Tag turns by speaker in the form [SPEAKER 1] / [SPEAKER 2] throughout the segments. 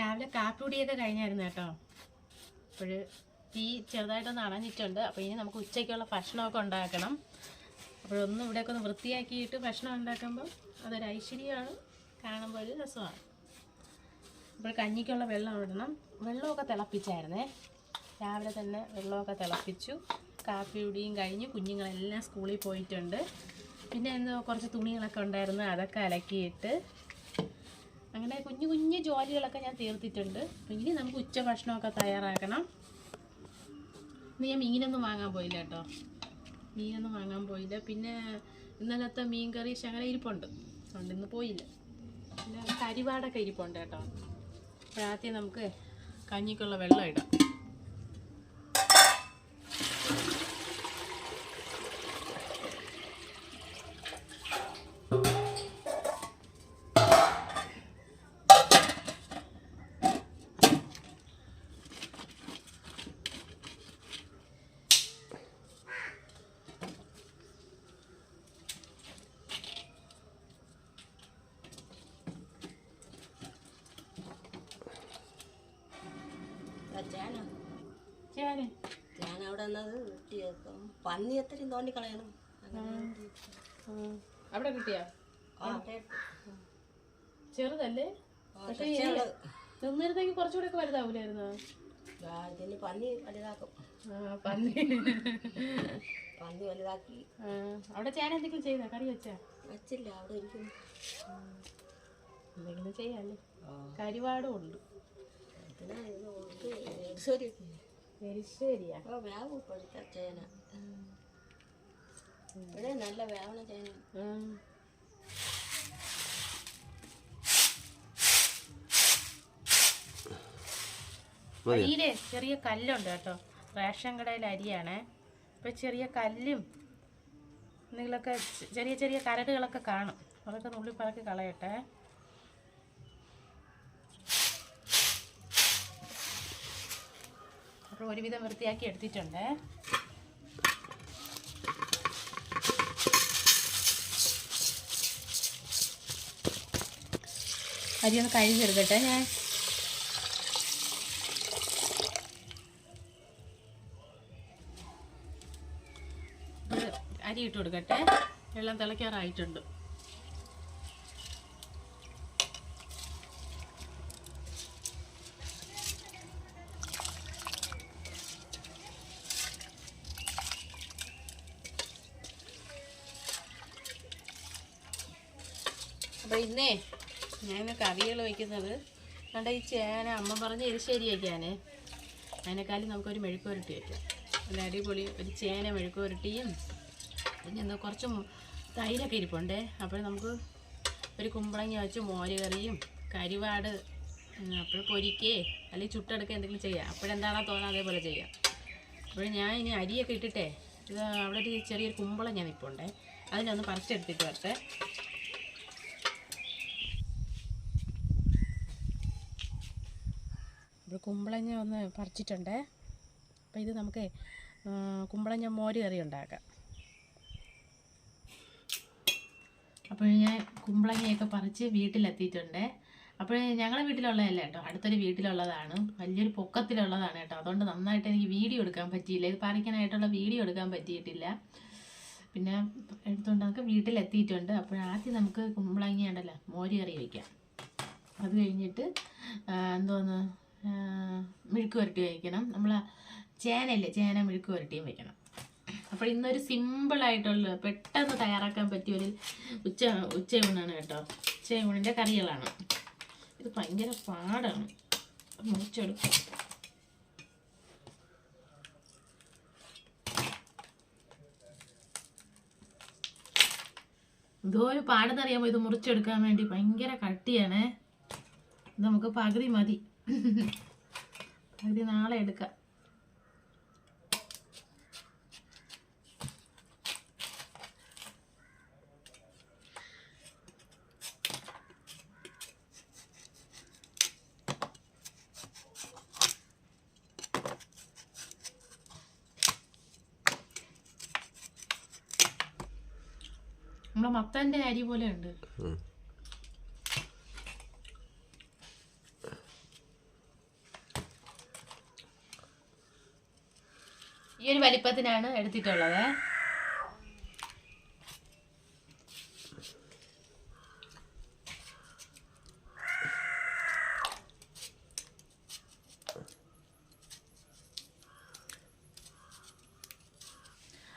[SPEAKER 1] രാവിലെ കാപ്പിടിയൊക്കെ കഴിഞ്ഞായിരുന്നു കേട്ടോ. അപ്പോൾ തീ ചെറുതായിട്ടൊന്ന് അണഞ്ഞിട്ടുണ്ട്. അപ്പോൾ ഇനി നമുക്ക് ഉച്ചയ്ക്കുള്ള ഭക്ഷണമൊക്കെ ഉണ്ടാക്കണം. അപ്പോഴൊന്നും ഇവിടെയൊക്കെ ഒന്ന് വൃത്തിയാക്കിയിട്ട് ഭക്ഷണം ഉണ്ടാക്കുമ്പോൾ അതൊരു ഐശ്വര്യമാണ്. കാണുമ്പോൾ ഒരു രസമാണ്. അപ്പോൾ കഞ്ഞിക്കുള്ള വെള്ളം ഇടണം. വെള്ളമൊക്കെ തിളപ്പിച്ചായിരുന്നേ. രാവിലെ തന്നെ വെള്ളമൊക്കെ തിളപ്പിച്ചു. കാപ്പി കുടിയും കഴിഞ്ഞ് കുഞ്ഞുങ്ങളെല്ലാം സ്കൂളിൽ പോയിട്ടുണ്ട്. പിന്നെ എന്തോ കുറച്ച് തുണികളൊക്കെ ഉണ്ടായിരുന്നു. അതൊക്കെ അലക്കിയിട്ട് അങ്ങനെ കുഞ്ഞു കുഞ്ഞു ജോലികളൊക്കെ ഞാൻ തീർത്തിട്ടുണ്ട്. ഇനി നമുക്ക് ഉച്ച ഭക്ഷണമൊക്കെ തയ്യാറാക്കണം. ഇന്ന് ഞാൻ മീനൊന്നും വാങ്ങാൻ പോയില്ല കേട്ടോ. മീനൊന്നും വാങ്ങാൻ പോയില്ല. പിന്നെ ഇന്നലത്തെ മീൻ കറി ശകല ഇരിപ്പുണ്ട്. അതുകൊണ്ട് ഇന്ന് പോയില്ല. പിന്നെ കരിവാടൊക്കെ ഇരിപ്പുണ്ട് കേട്ടോ. അപ്പോഴാദ്യം നമുക്ക് കഞ്ഞിക്കുള്ള വെള്ളം ഇടാം
[SPEAKER 2] ചേന
[SPEAKER 1] ചേനെ
[SPEAKER 2] അവിടെ പന്നി എത്രയും തോണ്ടിക്കളയണം കളയണം.
[SPEAKER 1] അവിടെ കിട്ടിയാ? ചെറുതല്ലേ? പക്ഷേ നിന്നിരുന്നെങ്കിൽ കുറച്ചുകൂടെ ഒക്കെ വലുതാവൂലായിരുന്നു?
[SPEAKER 2] ഇതിന് പന്നി വലുതാക്കും.
[SPEAKER 1] പന്നി.
[SPEAKER 2] പന്നി വലുതാക്കി.
[SPEAKER 1] അവിടെ ചേന എന്തെങ്കിലും ചെയ്താ കറി വെച്ചാ?
[SPEAKER 2] വെച്ചില്ല അവിടെ എനിക്ക്
[SPEAKER 1] എന്തെങ്കിലും ചെയ്യാല്ലേ? കരിവാടും ഉണ്ട്.
[SPEAKER 2] പിന്നെ ഇത്
[SPEAKER 1] എരിശ്ശേരിയാ?
[SPEAKER 2] വേവും ഇപ്പോഴത്തെ ചേന. ഇവിടെ നല്ല വേവണ ചേന.
[SPEAKER 1] അരിയിലെ ചെറിയ കല്ലുണ്ട് കേട്ടോ. റേഷൻ കടയിൽ അരിയാണേ. ഇപ്പൊ ചെറിയ കല്ലും എന്തെങ്കിലുമൊക്കെ ചെറിയ ചെറിയ കരടുകളൊക്കെ കാണും. അതൊക്കെ നുള്ളി പറക്കി കളയട്ടെ. അപ്പോൾ ഒരുവിധം വൃത്തിയാക്കി എടുത്തിട്ടുണ്ട്. അരി ഒന്ന് കഴുകിയെടുക്കട്ടെ ഞാൻ. അരി ഇട്ട് കൊടുക്കട്ടെ. വെള്ളം തിളയ്ക്കാറായിട്ടുണ്ട്. ഇന്നേ ഞാൻ കറികൾ വയ്ക്കുന്നത്. കണ്ട ഈ ചേന അമ്മ പറഞ്ഞ ഇത് വയ്ക്കാനേ. അതിനേക്കാളും നമുക്കൊരു മെഴുക്കുരട്ടി വയ്ക്കാം. നല്ല അടിപൊളി ഒരു ചേന മെഴുക്കുരട്ടിയും പിന്നെ എന്താ കുറച്ച് തൈരൊക്കെ ഇരിപ്പുണ്ടേ. അപ്പോൾ നമുക്ക് ഒരു കുമ്പളങ്ങ വെച്ച് മോര് കറിയും കരിവാട് അപ്പോൾ പൊരിക്കേ അല്ലെങ്കിൽ ചുട്ടെടുക്കുക എന്തെങ്കിലും ചെയ്യാം. അപ്പോഴെന്താണോ തോന്നുന്നത് അതേപോലെ ചെയ്യാം. അപ്പോൾ ഞാൻ ഇനി അരിയൊക്കെ ഇട്ടിട്ടേ ഇത് അവിടെ ഒരു ചെറിയൊരു കുമ്പളങ്ങ നിൽപ്പുണ്ടേ അതിനെ ഒന്ന് പറിച്ചെടുത്തിട്ട് വരട്ടെ. അപ്പോൾ കുമ്പളങ്ങ ഒന്ന് പറിച്ചിട്ടുണ്ടേ. അപ്പോൾ ഇത് നമുക്ക് കുമ്പളങ്ങ മോര് കറി ഉണ്ടാക്കാം. അപ്പോൾ ഞാൻ കുമ്പളങ്ങയൊക്കെ പറിച്ച് വീട്ടിലെത്തിയിട്ടുണ്ട്. അപ്പോൾ ഞങ്ങളുടെ വീട്ടിലുള്ളതല്ല കേട്ടോ? അടുത്തൊരു വീട്ടിലുള്ളതാണ്. വലിയൊരു പൊക്കത്തിലുള്ളതാണ് കേട്ടോ. അതുകൊണ്ട് നന്നായിട്ട് എനിക്ക് വീഡിയോ എടുക്കാൻ പറ്റിയില്ല. ഇത് പറിക്കാനായിട്ടുള്ള വീഡിയോ എടുക്കാൻ പറ്റിയിട്ടില്ല. പിന്നെ എടുത്തുകൊണ്ട് നമുക്ക് വീട്ടിലെത്തിയിട്ടുണ്ട്. അപ്പോൾ ആദ്യം നമുക്ക് കുമ്പളങ്ങ ഉണ്ടല്ലോ മോര് കറി വയ്ക്കാം അത് കഴിഞ്ഞിട്ട് എന്തോന്ന്? മെഴുക്ക് പുരട്ടി വയ്ക്കണം നമ്മൾ ചേനയില്ലേ ചേന മെഴുക്ക് പുരട്ടിയും വയ്ക്കണം അപ്പോൾ ഇന്നൊരു സിമ്പിളായിട്ടുള്ള പെട്ടെന്ന് തയ്യാറാക്കാൻ പറ്റിയ ഒരു ഉച്ച ഉച്ചയൂണാണ് കേട്ടോ. ഉച്ചയൂണിന്റെ കറികളാണ്. ഇത് ഭയങ്കര പാടാണ്. മുറിച്ചെടുക്കും. എന്തോ ഒരു പാടെന്നറിയാമോ ഇത് മുറിച്ചെടുക്കാൻ വേണ്ടി ഭയങ്കര കട്ടിയാണേ. ഇത് നമുക്ക് പകുതി മതി. പകുതി നാളെ എടുക്കാം. നമ്മളെ മത്തന്റെ അരി പോലെ ഉണ്ട്. ഒരു വലിപ്പത്തിനാണ് എടുത്തിട്ടുള്ളത്.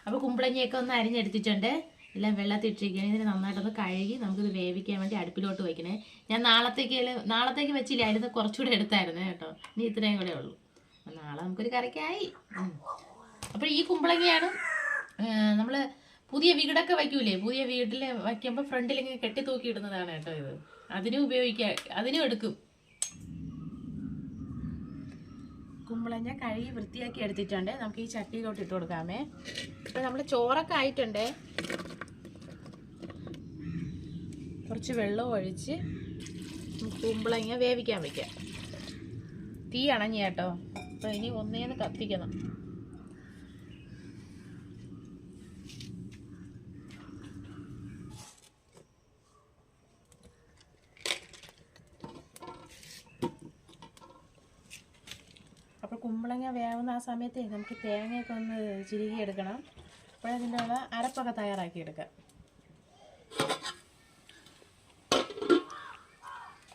[SPEAKER 1] അപ്പോൾ കുമ്പളങ്ങിയൊക്കെ ഒന്ന് അരിഞ്ഞെടുത്തിട്ടുണ്ട്. എല്ലാം വെള്ളത്തിൽ ഇട്ടിരിക്കുകയാണ്. ഇതിന് നന്നായിട്ടൊന്ന് കഴുകി നമുക്കിത് വേവിക്കാൻ വേണ്ടി അടുപ്പിലോട്ട് വയ്ക്കണേ ഞാൻ നാളത്തേക്ക് നാളത്തേക്ക് വെച്ചില്ല. അതിന് കുറച്ചുകൂടെ എടുത്തായിരുന്നു കേട്ടോ. ഇനി ഇത്രയും കൂടെ ഉള്ളൂ. നാളെ നമുക്കൊരു കറിക്കായി. അപ്പോൾ ഈ കുമ്പളങ്ങയാണ് നമ്മൾ പുതിയ വീടൊക്കെ വയ്ക്കൂലേ? പുതിയ വീട്ടിൽ വയ്ക്കുമ്പോൾ ഫ്രണ്ടിൽ ഇങ്ങനെ കെട്ടി തൂക്കി ഇടുന്നതാണ് കേട്ടോ ഇത്. അതിനും ഉപയോഗിക്കാം അതിനും എടുക്കും. കുമ്പളങ്ങ കഴുകി വൃത്തിയാക്കി എടുത്തിട്ടുണ്ട്. നമുക്ക് ഈ ചട്ടിയിലോട്ട് ഇട്ട് കൊടുക്കാമേ. ഇപ്പം നമ്മൾ ചോറൊക്കെ ആയിട്ടുണ്ട്. കുറച്ച് വെള്ളം ഒഴിച്ച് കുമ്പളങ്ങ വേവിക്കാൻ വെക്കാം. തീ അണഞ്ഞ കേട്ടോ. അപ്പോൾ ഇനി ഒന്നേന്ന് കത്തിക്കണം. അപ്പോൾ കുമ്പളങ്ങ വേവുന്ന ആ സമയത്ത് നമുക്ക് തേങ്ങയൊക്കെ ഒന്ന് ചിരുകി എടുക്കണം. അപ്പോഴതിന്റെ ഉള്ള അരപ്പൊക്കെ തയ്യാറാക്കി എടുക്കാം.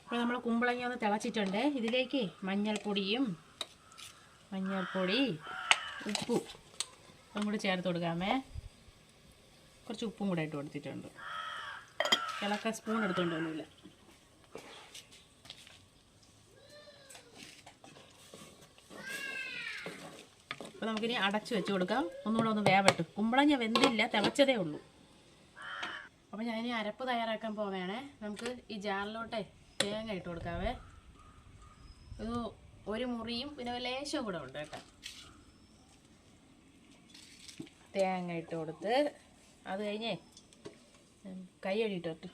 [SPEAKER 1] അപ്പോൾ നമ്മൾ കുമ്പളങ്ങ ഒന്ന് തിളച്ചിട്ടുണ്ട്. ഇതിലേക്ക് മഞ്ഞൾപ്പൊടിയും മഞ്ഞൾപ്പൊടി ഉപ്പും അതും കൂടി ചേർത്ത് കൊടുക്കാമേ. കുറച്ച് ഉപ്പും കൂടെ ഇട്ട് കൊടുത്തിട്ടുണ്ട്. ഇളക്ക സ്പൂൺ എടുത്തുകൊണ്ടൊന്നുമില്ല അപ്പോൾ നമുക്കിനി അടച്ചു വെച്ച് കൊടുക്കാം. ഒന്നുകൂടെ ഒന്ന് വേവട്ട്. കുമ്പളങ്ങ വെന്തില്ല തിളച്ചതേ ഉള്ളൂ. അപ്പോൾ ഞാനിനി അരപ്പ് തയ്യാറാക്കാൻ പോവുകയാണേ. നമുക്ക് ഈ ജാറിലോട്ടെ തേങ്ങ ഇട്ട് കൊടുക്കാവേ. ഇത് ഒരു മുറിയും പിന്നെ ലേശവും കൂടെ ഉണ്ട് കേട്ടോ. തേങ്ങ ഇട്ട് കൊടുത്ത് അത് കഴിഞ്ഞേ കൈ കൈ കഴുകിയിട്ട്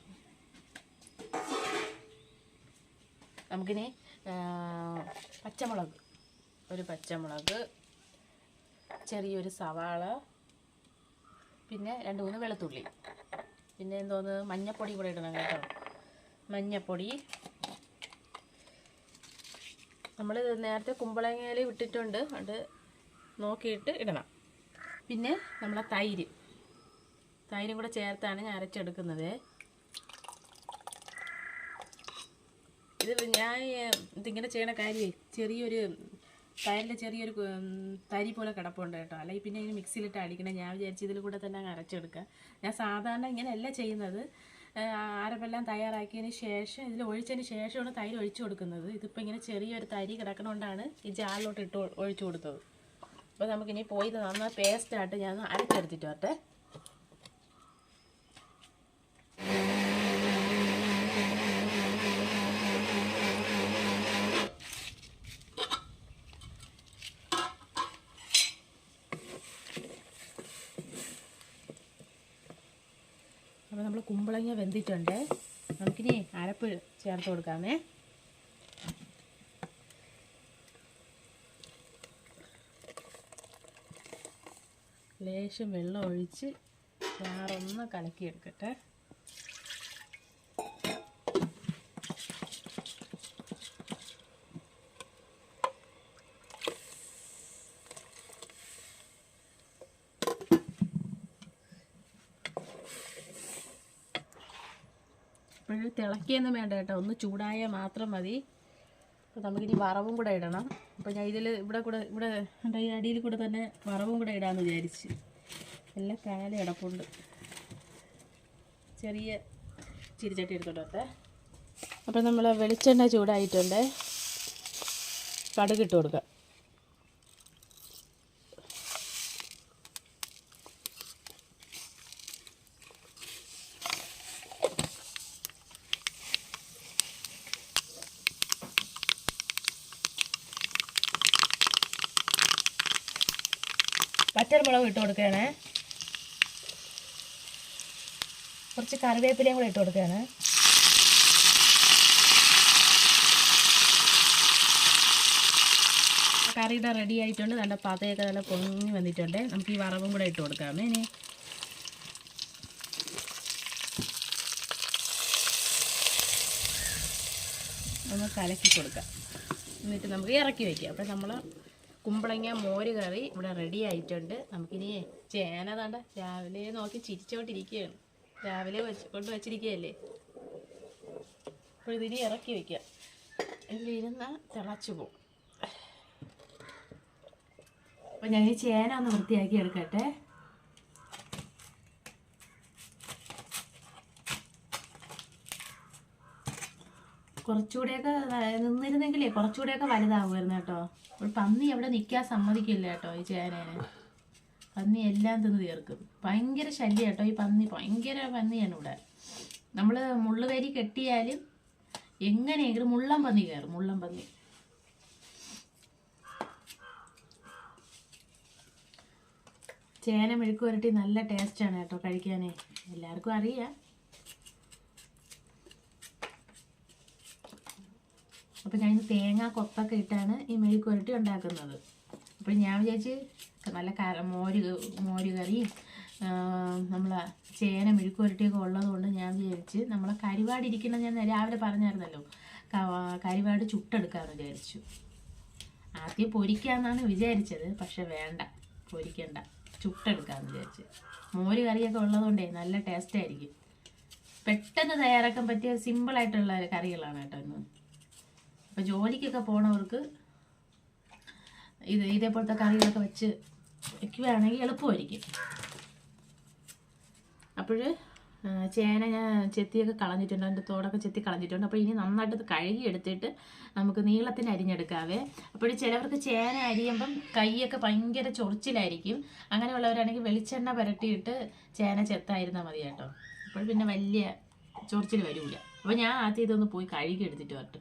[SPEAKER 1] നമുക്കിനി പച്ചമുളക്. ഒരു പച്ചമുളക് ചെറിയൊരു സവാള പിന്നെ രണ്ട് മൂന്ന് വെളുത്തുള്ളി. പിന്നെ എന്തോന്ന്? മഞ്ഞപ്പൊടി കൂടെ ഇടണം കേട്ടോ. മഞ്ഞപ്പൊടി. നമ്മൾ നേരത്തെ കുമ്പളങ്ങയിൽ വിട്ടിട്ടുണ്ട് അത് നോക്കിയിട്ട് ഇടണം. പിന്നെ നമ്മളെ തൈര്. തൈരും കൂടെ ചേർത്താണ് ഞാൻ അരച്ചെടുക്കുന്നത്. ഇത് ഞാൻ ഇതിങ്ങനെ ചെയ്യണ കാര്യമേ ചെറിയൊരു തൈരിൽ ചെറിയൊരു തരി പോലെ കിടപ്പുണ്ട് കേട്ടോ. അല്ലെങ്കിൽ പിന്നെ ഇതിന് മിക്സിയിലിട്ട് അടിക്കണം. ഞാൻ വിചാരിച്ചു ഇതിൽ കൂടെ തന്നെ അങ്ങ് അരച്ചെടുക്കാം ഞാൻ സാധാരണ ഇങ്ങനെയല്ല ചെയ്യുന്നത്. അരപ്പെല്ലാം തയ്യാറാക്കിയതിന് ശേഷം ഇതിൽ ഒഴിച്ചതിന് ശേഷമാണ് തൈര് ഒഴിച്ചു കൊടുക്കുന്നത്. ഇതിപ്പോൾ ഇങ്ങനെ ചെറിയൊരു തരി കിടക്കണോണ്ടാണ് ഈ ജാറിലോട്ട് ഇട്ട് ഒഴിച്ചു കൊടുത്തത്. അപ്പോൾ നമുക്കിനി പോയി നന്നായി പേസ്റ്റായിട്ട് ഞാൻ അരച്ചെടുത്തിട്ട് വരട്ടെ. അപ്പോൾ നമ്മൾ കുമ്പളങ്ങ വെന്തിട്ടുണ്ട്. നമുക്കിനി അരപ്പ് ചേർത്ത് കൊടുക്കാമേ. ലേശം വെള്ളം ഒഴിച്ച് ചാറൊന്ന് കലക്കിയെടുക്കട്ടെ. ഇപ്പോഴും തിളക്കിയൊന്നും വേണ്ട കേട്ടോ. ഒന്ന് ചൂടായാൽ മാത്രം മതി. അപ്പോൾ നമുക്കിനി വറവും കൂടെ ഇടണം. അപ്പോൾ ഞാൻ ഇതിൽ ഇവിടെ കൂടെ ഇവിടെ ഈ അടിയിൽ കൂടെ തന്നെ വറവും കൂടെ ഇടാമെന്ന് വിചാരിച്ച്. എല്ലാം കാലം കിടപ്പുണ്ട്. ചെറിയ ചിരിച്ചട്ടി എടുത്തോട്ടെ അപ്പോൾ നമ്മൾ വെളിച്ചെണ്ണ ചൂടായിട്ടുണ്ട്. കടുക് ഇട്ട് കൊടുക്കാം ഇട്ട് കൊടുക്കുകയാണ്. കുറച്ച് കറിവേപ്പിലയും കൂടെ ഇട്ട് കൊടുക്കുകയാണ്. കറിയുടെ റെഡി ആയിട്ടുണ്ട്. നല്ല പതയൊക്കെ നല്ല പൊങ്ങി വന്നിട്ടുണ്ട്. നമുക്ക് ഈ വറവും കൂടെ ഇട്ട് കൊടുക്കാം. ഇനി ഒന്ന് കലക്കി കൊടുക്കാം. എന്നിട്ട് നമുക്ക് ഇറക്കി വയ്ക്കാം അപ്പം നമ്മൾ കുമ്പളങ്ങ മോര് കറി ഇവിടെ റെഡി ആയിട്ടുണ്ട്. നമുക്കിനി ചേന താണ്ട രാവിലെ നോക്കി ചിരിച്ചോണ്ടിരിക്കുകയാണ്. രാവിലെ വെച്ച് കൊണ്ട് വെച്ചിരിക്കുകയല്ലേ? അപ്പോൾ ഇതിനി ഇറക്കി വെക്കാം ഇതിലിരുന്ന തിളച്ചു പോകും. അപ്പോൾ ഞാൻ ഈ ചേന ഒന്ന് വൃത്തിയാക്കി എടുക്കട്ടെ. കുറച്ചുകൂടെയൊക്കെ നിന്നിരുന്നെങ്കിലേ കുറച്ചുകൂടെയൊക്കെ വലുതാവുമായിരുന്നു കേട്ടോ. ഒരു പന്നി അവിടെ നിൽക്കാൻ സമ്മതിക്കില്ല കേട്ടോ ഈ ചേനേനെ. പന്നി എല്ലാം തിന്ന് തീർക്കും. ഭയങ്കര ശല്യം കേട്ടോ ഈ പന്നി. ഭയങ്കര പന്നിയാണ് ഇവിടെ. നമ്മൾ മുള്ളുവേരി കെട്ടിയാലും എങ്ങനെയെങ്കിലും മുള്ളം പന്നി കയറും മുള്ളം പന്നി. ചേന മെഴുക്ക് പുരട്ടി നല്ല ടേസ്റ്റാണ് കേട്ടോ കഴിക്കാനേ. എല്ലാവർക്കും അറിയാം. അപ്പോൾ ഞാൻ തേങ്ങ കൊത്തൊക്കെ ഇട്ടാണ് ഈ മെഴുക്കുരട്ടി ഉണ്ടാക്കുന്നത്. അപ്പോൾ ഞാൻ വിചാരിച്ച് നല്ല കര മോര് മോര് കറിയും നമ്മളെ ചേന മെഴുക്കുരട്ടിയൊക്കെ ഉള്ളതുകൊണ്ട് ഞാൻ വിചാരിച്ച് നമ്മളെ കരിവാട് ഇരിക്കുന്ന ഞാൻ രാവിലെ പറഞ്ഞായിരുന്നല്ലോ. കരിവാട് ചുട്ടെടുക്കാമെന്ന് വിചാരിച്ചു. ആദ്യം പൊരിക്കാമെന്നാണ് വിചാരിച്ചത് പക്ഷെ വേണ്ട പൊരിക്കണ്ട ചുട്ടെടുക്കാമെന്ന് വിചാരിച്ച്. മോര് കറിയൊക്കെ ഉള്ളതുകൊണ്ടേ നല്ല ടേസ്റ്റ് ആയിരിക്കും. പെട്ടെന്ന് തയ്യാറാക്കാൻ പറ്റിയ സിമ്പിളായിട്ടുള്ള കറികളാണ് കേട്ടോ ഇന്ന്. അപ്പോൾ ജോലിക്കൊക്കെ പോണവർക്ക് ഇത് ഇതേപോലത്തെ കറികളൊക്കെ വെച്ച് വയ്ക്കുകയാണെങ്കിൽ എളുപ്പമായിരിക്കും. അപ്പോൾ ചേന ഞാൻ ചെത്തിയൊക്കെ കളഞ്ഞിട്ടുണ്ട്. അതിന്റെ തോടൊക്കെ ചെത്തി കളഞ്ഞിട്ടുണ്ട്. അപ്പോൾ ഇനി നന്നായിട്ട് കഴുകി എടുത്തിട്ട് നമുക്ക് നീളത്തിന് അരിഞ്ഞെടുക്കാവേ. അപ്പോൾ ചിലവർക്ക് ചേന അരിയുമ്പം കൈയൊക്കെ ഭയങ്കര ചൊറിച്ചിലായിരിക്കും. അങ്ങനെയുള്ളവരാണെങ്കിൽ വെളിച്ചെണ്ണ പുരട്ടിയിട്ട് ചേന ചെത്തായിരുന്നാൽ മതി കേട്ടോ. അപ്പോൾ പിന്നെ വലിയ ചൊറിച്ചിൽ വരില്ല അപ്പോൾ ഞാൻ ആദ്യം ഇതൊന്ന് പോയി കഴുകി എടുത്തിട്ട് വരട്ടെ.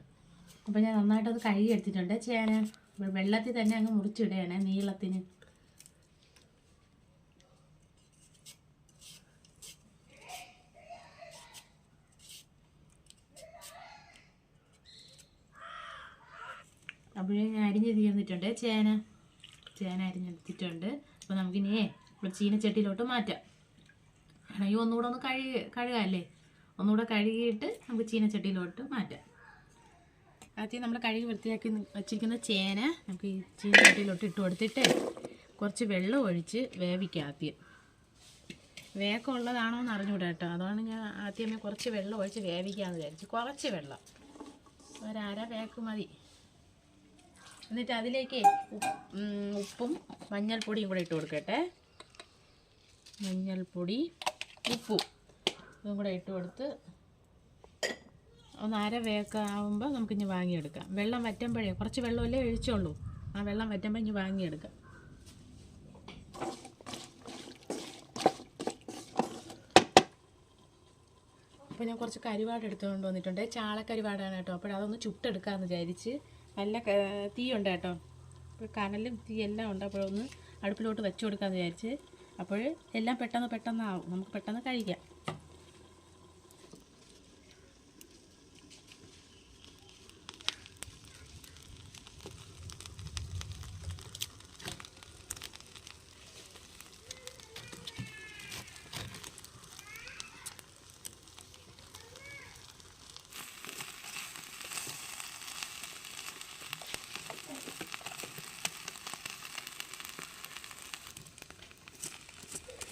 [SPEAKER 1] അപ്പോൾ ഞാൻ നന്നായിട്ടത് കഴുകി എടുത്തിട്ടുണ്ട്. ചേന വെള്ളത്തിൽ തന്നെ അങ്ങ് മുറിച്ചിടുകയാണേ നീളത്തിന്. അപ്പോഴേ ഞാൻ അരിഞ്ഞ് തീർന്നിട്ടുണ്ട്. ചേന ചേന അരിഞ്ഞെടുത്തിട്ടുണ്ട് അപ്പോൾ നമുക്കിനിയേ ഇവിടെ ചീനച്ചട്ടിയിലോട്ട് മാറ്റാം. അയ്യോ ഒന്നുകൂടെ ഒന്ന് കഴുകി കഴുകാമല്ലേ ഒന്നുകൂടെ കഴുകിയിട്ട് നമുക്ക് ചീനച്ചട്ടിയിലോട്ട് മാറ്റാം. ആദ്യം നമ്മൾ കഴുകി വൃത്തിയാക്കി വെച്ചിരിക്കുന്ന ചേന നമുക്ക് ഈ ചീനച്ചട്ടിയിലോട്ട് ഇട്ട് കൊടുത്തിട്ട് കുറച്ച് വെള്ളം ഒഴിച്ച് വേവിക്കാം ആദ്യം. വേക്കം ഉള്ളതാണോ എന്ന് അറിഞ്ഞൂടാ കേട്ടോ. അതാണ് ഞാൻ ആദ്യമേ കുറച്ച് വെള്ളം ഒഴിച്ച് വേവിക്കാമെന്ന് വിചാരിച്ചു. കുറച്ച് വെള്ളം. ഒരര വേക്ക് മതി. എന്നിട്ട് അതിലേക്ക് ഉപ്പും മഞ്ഞൾപ്പൊടിയും കൂടെ ഇട്ട് കൊടുക്കട്ടെ. മഞ്ഞൾപ്പൊടി ഉപ്പും ഇതും കൂടെ ഇട്ട് കൊടുത്ത് ഒന്ന് അര വേക്ക നമുക്ക് ഇനി വാങ്ങിയെടുക്കാം. വെള്ളം വറ്റുമ്പോഴേ കുറച്ച് വെള്ളമല്ലേ ഒഴിച്ചുള്ളൂ. ആ വെള്ളം വറ്റുമ്പോൾ ഇനി വാങ്ങിയെടുക്കാം. അപ്പോൾ ഞാൻ കുറച്ച് കരുവാട് എടുത്തുകൊണ്ട് വന്നിട്ടുണ്ട്. ചാളക്കരുവാടാണ് കേട്ടോ. അപ്പോൾ അതൊന്ന് ചുട്ടെടുക്കാമെന്ന് വിചാരിച്ച് നല്ല തീയുണ്ട് കേട്ടോ. അപ്പോൾ കനലും എല്ലാം ഉണ്ട്. അപ്പോൾ ഒന്ന് അടുപ്പിലോട്ട് വെച്ചു കൊടുക്കാമെന്ന് വിചാരിച്ച് അപ്പോൾ എല്ലാം പെട്ടെന്ന് പെട്ടെന്നാവും. നമുക്ക് പെട്ടെന്ന് കഴിക്കാം.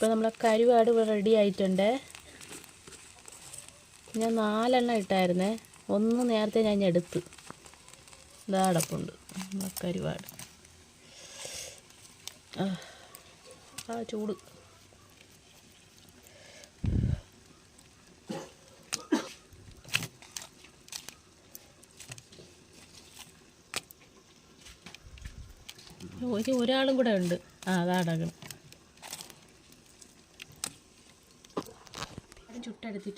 [SPEAKER 1] ഇപ്പോൾ നമ്മളെ കരുവാട് റെഡി ആയിട്ടുണ്ട്. ഞാൻ നാലെണ്ണം ഇട്ടായിരുന്നേ. ഒന്ന് നേരത്തെ ഞാൻ എടുത്ത്. ഇതാടപ്പുണ്ട് കരുവാട്. ആ ചൂട്. ഒരു ഒരാളും കൂടെ ഉണ്ട്. ആ അതാ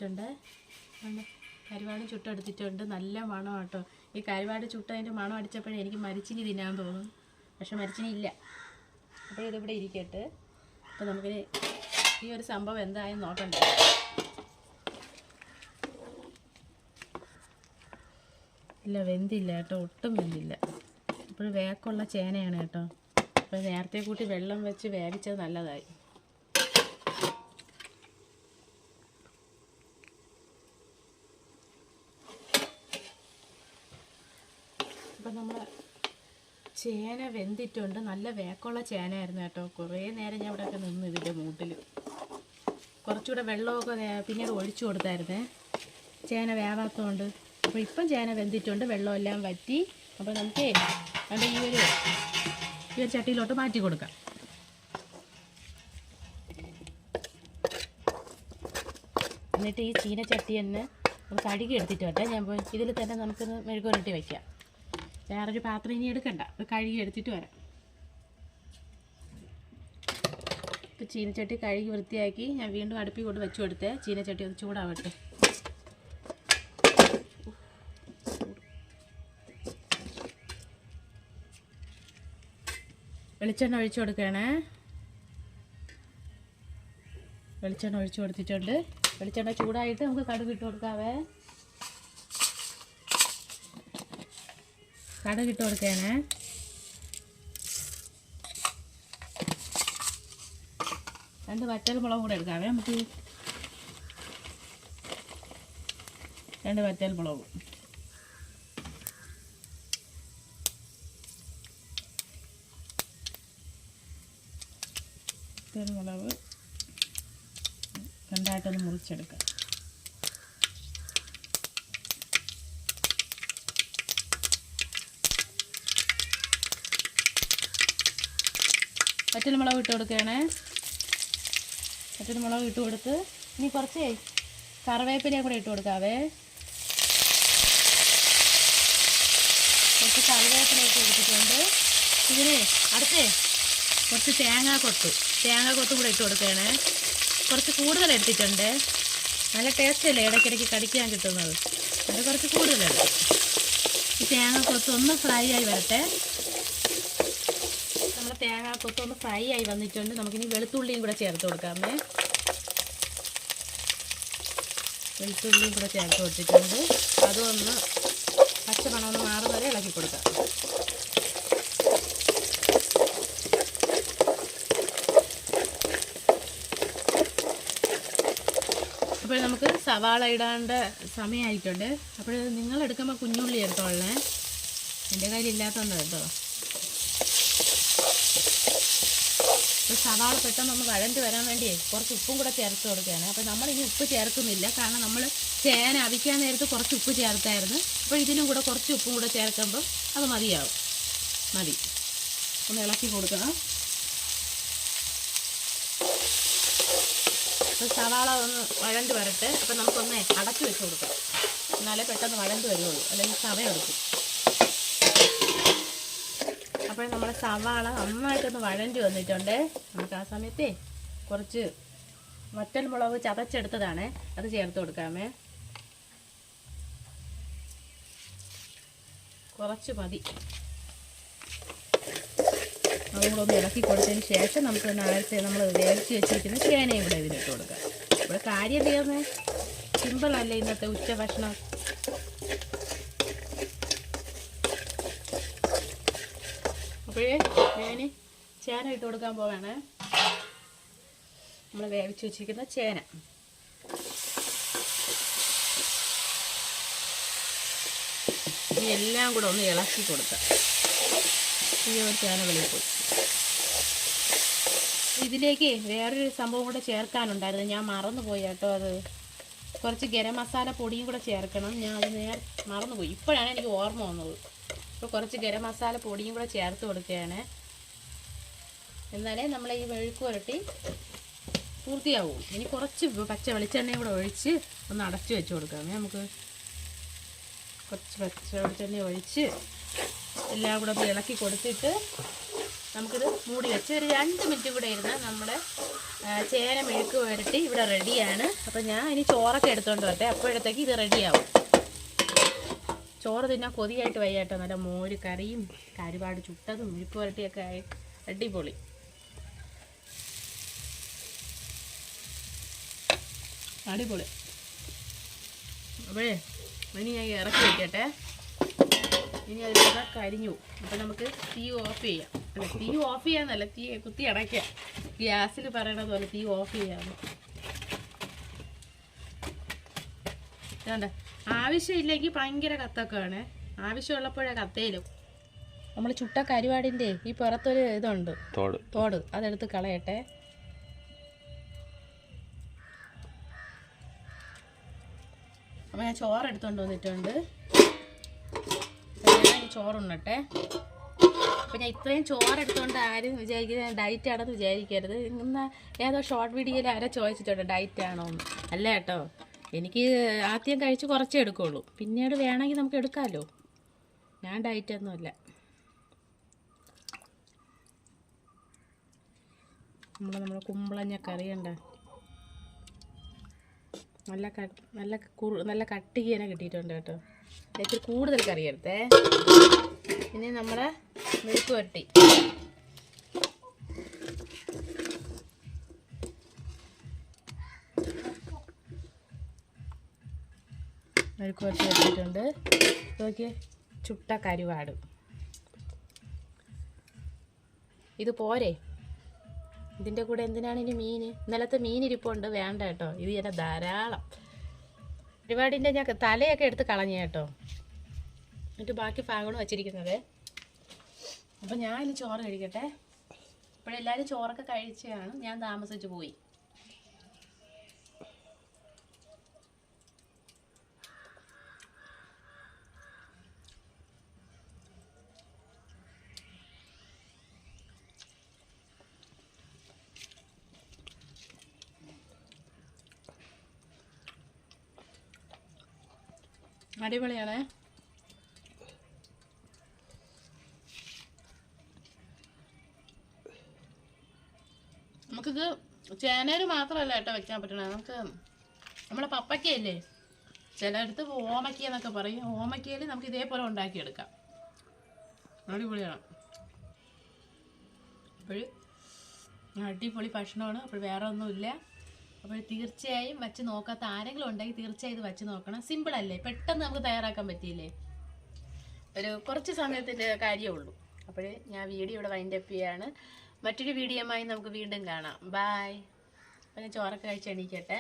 [SPEAKER 1] ഉണ്ട്. കരിവാടും ചുട്ടെടുത്തിട്ടുണ്ട്. നല്ല മണം കേട്ടോ ഈ കരിവാട് ചുട്ടതിന്റെ മണം അടിച്ചപ്പോഴേ എനിക്ക് മരിച്ചിനി തിന്നാൻ തോന്നും. പക്ഷെ മരിച്ചിനി ഇല്ല. അപ്പോൾ ഇതിവിടെ ഇരിക്കട്ടെ. അപ്പോൾ നമുക്ക് ഈ ഒരു സംഭവം എന്തായാലും നോക്കണ്ടേ ഇല്ല വെന്തില്ല കേട്ടോ. ഒട്ടും വെന്തില്ല. ഇപ്പോഴും വേക്കുള്ള ചേനയാണ് കേട്ടോ. അപ്പോൾ നേരത്തെ കൂട്ടി വെള്ളം വെച്ച് വേവിച്ചത് നല്ലതായി അപ്പം നമ്മൾ ചേന വെന്തിട്ടുണ്ട്. നല്ല വേക്കുള്ള ചേനയായിരുന്നു കേട്ടോ. കുറേ നേരം ഞാൻ ഇവിടെയൊക്കെ നിന്ന് ഇതിന്റെ മൂട്ടിൽ കുറച്ചുകൂടെ വെള്ളമൊക്കെ പിന്നീട് ഒഴിച്ചു കൊടുത്തായിരുന്നേ. ചേന വേവാത്തതുകൊണ്ട്. അപ്പോൾ ഇപ്പം ചേന വെന്തിട്ടുണ്ട്. വെള്ളമെല്ലാം വറ്റി. അപ്പോൾ നമുക്ക് അതിന്റെ ഈ ഒരു ഈ ഒരു ചട്ടിയിലോട്ട് മാറ്റി കൊടുക്കാം. എന്നിട്ട് ഈ ചീനച്ചട്ടി തന്നെ നമുക്ക് കഴുകി എടുത്തിട്ട് കേട്ടോ ഞാൻ ഇതിൽ തന്നെ നമുക്കൊന്ന് മെഴുകുരട്ടി വയ്ക്കാം വേറൊരു പാത്രം ഇനി എടുക്കണ്ട. അത് കഴുകി എടുത്തിട്ട് വരാം. ഇപ്പം ചീനച്ചട്ടി കഴുകി വൃത്തിയാക്കി ഞാൻ വീണ്ടും അടുപ്പി കൊണ്ട് വെച്ചു കൊടുത്തേ. ചീനച്ചട്ടി ഒന്ന് ചൂടാവട്ടെ. വെളിച്ചെണ്ണ ഒഴിച്ചു കൊടുക്കണേ. വെളിച്ചെണ്ണ ഒഴിച്ചു കൊടുത്തിട്ടുണ്ട്. വെളിച്ചെണ്ണ ചൂടായിട്ട് നമുക്ക് കടുക് ഇട്ട് കൊടുക്കാവേ. കടുക് ഇട്ട് കൊടുക്കണേ രണ്ട് വറ്റൽ മുളകും കൂടെ എടുക്കാവേ നമുക്ക് രണ്ട് വറ്റൽ മുളകും വറ്റൽ മുളക് രണ്ടായിട്ടൊന്ന് മുറിച്ചെടുക്കാം വറ്റൽ മുളക് ഇട്ട് കൊടുക്കുകയാണേ. വറ്റൽ മുളക് ഇട്ട് കൊടുത്ത് ഇനി കുറച്ച് കറിവേപ്പിലയും കൂടെ ഇട്ട് കൊടുക്കാവേ. കുറച്ച് കറിവേപ്പില ഇട്ട് കൊടുത്തിട്ടുണ്ട്. ഇതിന് അടുത്തേ കുറച്ച് തേങ്ങാ കൊത്തു തേങ്ങാ കൊത്തും കൂടെ ഇട്ട് കൊടുക്കുകയാണേ. കുറച്ച് കൂടുതൽ എടുത്തിട്ടുണ്ട്. നല്ല ടേസ്റ്റ് അല്ലേ ഇടയ്ക്കിടയ്ക്ക് കടിക്കാൻ കിട്ടുന്നത്. അത് കുറച്ച് കൂടുതലെടുക്കും ഈ തേങ്ങ കൊത്ത് ഒന്ന് ഫ്രൈ ആയി വരട്ടെ. നമ്മുടെ തേങ്ങ കൊത്തൊന്ന് ഫ്രൈ ആയി വന്നിട്ടുണ്ട്. നമുക്കിനി വെളുത്തുള്ളിയും കൂടെ ചേർത്ത് കൊടുക്കാമേ. വെളുത്തുള്ളിയും കൂടെ ചേർത്ത് കൊടുത്തിട്ടുണ്ട്. അതൊന്ന് പച്ചമണം ഒന്ന് മാറുന്നവരെ ഇളക്കി കൊടുക്കാം. അപ്പോൾ നമുക്ക് സവാള ഇടാണ്ട സമയമായിട്ടുണ്ട്. അപ്പോൾ നിങ്ങൾ എടുക്കുമ്പോൾ കുഞ്ഞുള്ളി എടുത്തോളേ എന്റെ കയ്യിൽ കേട്ടോ. അപ്പോൾ സവാള പെട്ടെന്ന് ഒന്ന് വഴണ്ട് വരാൻ വേണ്ടി കുറച്ച് ഉപ്പും കൂടെ ചേർത്ത് കൊടുക്കുകയാണ്. അപ്പോൾ നമ്മൾ ഇനി ഉപ്പ് ചേർക്കുന്നില്ല. കാരണം നമ്മൾ ചേന അവിക്കാൻ നേരത്ത് കുറച്ച് ഉപ്പ് ചേർത്തായിരുന്നു. അപ്പോൾ ഇതിനും കൂടെ കുറച്ച് ഉപ്പും കൂടെ ചേർക്കുമ്പോൾ അത് മതിയാവും. മതി. ഒന്ന് ഇളക്കി കൊടുക്കണം. അപ്പോൾ സവാള ഒന്ന് വഴണ്ട് വരട്ടെ. അപ്പോൾ നമുക്കൊന്ന് അടച്ചു വെച്ച് കൊടുക്കാം. എന്നാലേ പെട്ടെന്ന് വഴണ്ട് വരുള്ളൂ. അല്ലെങ്കിൽ സമയമെടുക്കും അപ്പോൾ നമ്മുടെ സവാള നന്നായിട്ടൊന്ന് വഴഞ്ഞു വന്നിട്ടുണ്ട്. നമുക്ക് ആ സമയത്തേ കുറച്ച് വറ്റൽ മുളക് ചതച്ചെടുത്തതാണ്. അത് ചേർത്ത് കൊടുക്കാമേ. കുറച്ച് മതി. അതുകൂടെ ഒന്ന് ഇളക്കി കൊടുത്തതിന് ശേഷം നമുക്ക് നേരത്തെ നമ്മൾ വേവിച്ച് വെച്ചിരിക്കുന്ന ചേനയും കൂടെ ഇതിലിട്ട് കൊടുക്കാം. ഇവിടെ കാര്യം തീർന്നേ സിമ്പിളല്ലേ ഇന്നത്തെ ഉച്ച ഭക്ഷണം അപ്പോഴേ ഞാൻ ചേന ഇട്ട് കൊടുക്കാൻ പോവാണ്. നമ്മൾ വേവിച്ച് വെച്ചിരിക്കുന്ന ചേന. ഇനി എല്ലാം കൂടെ ഒന്ന് ഇളക്കി കൊടുക്കാം. ഈ ഒരു ചേന വെളിയിൽ പോയി. ഇതിലേക്ക് വേറൊരു സംഭവം കൂടെ ചേർക്കാനുണ്ടായിരുന്നു. ഞാൻ മറന്നുപോയി കേട്ടോ അത്. കുറച്ച് ഗരം മസാല പൊടിയും കൂടെ ചേർക്കണം. ഞാൻ അത് നേർ മറന്നുപോയി. ഇപ്പോഴാണ് എനിക്ക് ഓർമ്മ വന്നത്. അപ്പോൾ കുറച്ച് ഗരം മസാല പൊടിയും കൂടെ ചേർത്ത് കൊടുക്കുകയാണ്. എന്നാലേ നമ്മൾ ഈ മെഴുക്ക് പുരട്ടി പൂർത്തിയാവും. ഇനി കുറച്ച് പച്ച വെളിച്ചെണ്ണയും കൂടെ ഒഴിച്ച് ഒന്ന് അടച്ചു വെച്ച് കൊടുക്കാം. നമുക്ക് കുറച്ച് പച്ച വെളിച്ചെണ്ണ ഒഴിച്ച് എല്ലാം കൂടെ ഇളക്കി കൊടുത്തിട്ട് നമുക്കിത് മൂടി വെച്ച് ഒരു രണ്ട് മിനിറ്റ് കൂടെ ഇരുന്ന് നമ്മുടെ ചേന മെഴുക്ക് പുരട്ടി ഇവിടെ റെഡിയാണ് അപ്പോൾ ഞാൻ ഇനി ചോറൊക്കെ എടുത്തുകൊണ്ട് വരട്ടെ. അപ്പോഴത്തേക്ക് ഇത് റെഡിയാവും ചോറ് തിന്നാൻ കൊതിയായിട്ട് വയ്യാട്ടോ. നല്ല മോര് കറിയും കരുപാട് ചുട്ടതും ഉരുപ്പ് പുരട്ടിയൊക്കെ ആയി. അടിപൊളി. അടിപൊളി. അപ്പോഴേ ഇനി ഞാൻ ഇറക്കി വയ്ക്കട്ടെ ഇനി അതിലൂടെ കരിഞ്ഞു അപ്പം നമുക്ക് തീ ഓഫ് ചെയ്യാം. അല്ല തീ ഓഫ് ചെയ്യാന്നല്ല തീ കുത്തി അടയ്ക്കാം. ഗ്യാസിൽ പറയണത് പോലെ തീ ഓഫ് ചെയ്യാമെന്ന് വേണ്ട ആവശ്യമില്ലെങ്കിൽ ഭയങ്കര കത്തൊക്കെയാണ്. ആവശ്യമുള്ളപ്പോഴേ കത്തേലും. നമ്മൾ ചുട്ട കരുവാടിന്റെ ഈ പുറത്തൊരു ഇതുണ്ട്.
[SPEAKER 3] തോട്.
[SPEAKER 1] തോട്. അതെടുത്ത് കളയട്ടെ. അപ്പോൾ ഞാൻ ചോറ് എടുത്തുകൊണ്ട് വന്നിട്ടുണ്ട് ചോറുണ്ണട്ടെ. അപ്പോൾ ഞാൻ ഇത്രയും ചോറ് എടുത്തുകൊണ്ട് ആരും വിചാരിക്കുന്നത് ഡയറ്റ് ആണെന്ന് വിചാരിക്കരുത്. ഇന്ന് ഏതോ ഷോർട്ട് വീഡിയോയിൽ ആരോ ചോദിച്ചിട്ടുണ്ട് ഡയറ്റ് ആണോ എന്ന് അല്ല കേട്ടോ? എനിക്ക് ആദ്യം കഴിച്ച് കുറച്ചേ എടുക്കുള്ളൂ. പിന്നീട് വേണമെങ്കിൽ നമുക്ക് എടുക്കാമല്ലോ ഞാൻ ഡയറ്റൊന്നുമല്ല നമ്മൾ നമ്മൾ കുമ്പളഞ്ഞ കറി കണ്ട. നല്ല നല്ല നല്ല കട്ടിക്ക് തന്നെ കിട്ടിയിട്ടുണ്ട് കേട്ടോ. ഇത്തിരി കൂടുതൽ കറി എടുത്തേ. ഇനി നമ്മുടെ മെഴുക്ക് വരട്ടി മെഴുക്ക് വരട്ടി വെച്ചിട്ടുണ്ട്. നോക്കിയേ ചുട്ട കരുവാട്. ഇത് പോരെ? ഇതിന്റെ കൂടെ എന്തിനാണ് ഇനി മീൻ ഇന്നലത്തെ മീൻ ഇരിപ്പുണ്ട് വേണ്ട കേട്ടോ. ഇത് തന്നെ ധാരാളം. ഒരുപാടിന്റെ ഞാൻ തലയൊക്കെ എടുത്ത് കളഞ്ഞു കേട്ടോ. എന്നിട്ട് ബാക്കി ഭാഗമാണ് വച്ചിരിക്കുന്നത്. അപ്പം ഞാൻ ഇനി ചോറ് കഴിക്കട്ടെ. ഇപ്പോഴെല്ലാവരും ചോറൊക്കെ കഴിച്ചതാണ് ഞാൻ താമസിച്ച് പോയി. അടിപൊളിയാണേ. നമുക്കിത് ചേനയിൽ മാത്രമല്ല കേട്ടോ വെക്കാൻ പറ്റണേ നമുക്ക് നമ്മളെ പപ്പയ്ക്കയില്ലേ? ചിലയിടത്ത് ഓമയ്ക്ക എന്നൊക്കെ പറയും. ഓമയ്ക്കയിൽ നമുക്ക് ഇതേപോലെ ഉണ്ടാക്കിയെടുക്കാം. അടിപൊളിയാണ്. അപ്പോൾ അടിപൊളി ഭക്ഷണമാണ്. അപ്പോൾ വേറെ ഒന്നുമില്ല. അപ്പോൾ തീർച്ചയായും വെച്ച് നോക്കാത്ത ആരെങ്കിലും ഉണ്ടെങ്കിൽ തീർച്ചയായും ഇത് വെച്ച് നോക്കണം. സിമ്പിൾ അല്ലേ? പെട്ടെന്ന് നമുക്ക് തയ്യാറാക്കാൻ പറ്റിയില്ലേ? ഒരു കുറച്ച് സമയത്തിന്റെ കാര്യമേ ഉള്ളൂ. അപ്പോൾ ഞാൻ വീഡിയോ ഇവിടെ വൈൻഡ് അപ്പ് ചെയ്യാണ്. മറ്റൊരു വീഡിയോയുമായി നമുക്ക് വീണ്ടും കാണാം. ബായ് അപ്പോൾ ഞാൻ ചോറൊക്കെ കഴിച്ച് എണീക്കട്ടെ.